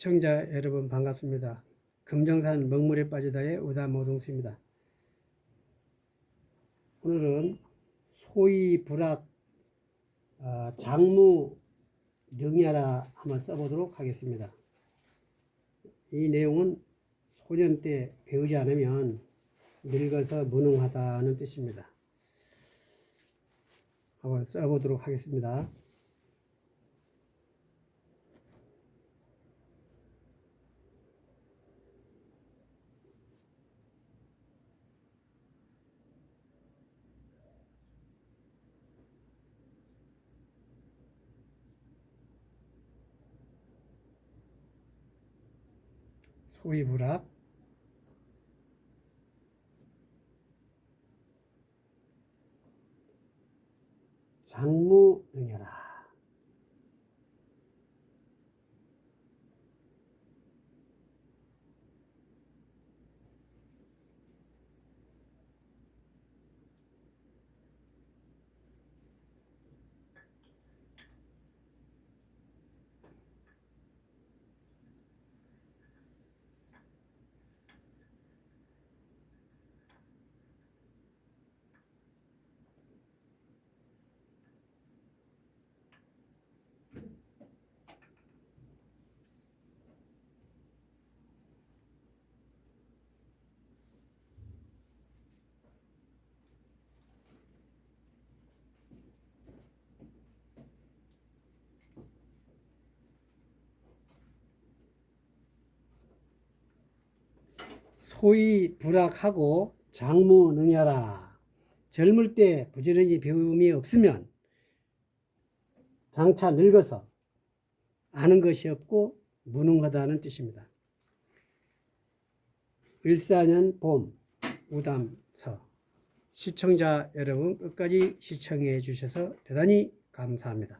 시청자 여러분 반갑습니다. 금정산 먹물에 빠지다의 우다모동수입니다. 오늘은 소위 불악 아, 장무 능야라 한번 써보도록 하겠습니다. 이 내용은 소년 때 배우지 않으면 늙어서 무능하다는 뜻입니다. 한번 써보도록 하겠습니다. 소위 불악 장무 능여라 소위 불악하고 장무 능야라 젊을 때 부지런히 배움이 없으면 장차 늙어서 아는 것이 없고 무능하다는 뜻입니다. 을사년 봄 우담서 시청자 여러분 끝까지 시청해 주셔서 대단히 감사합니다.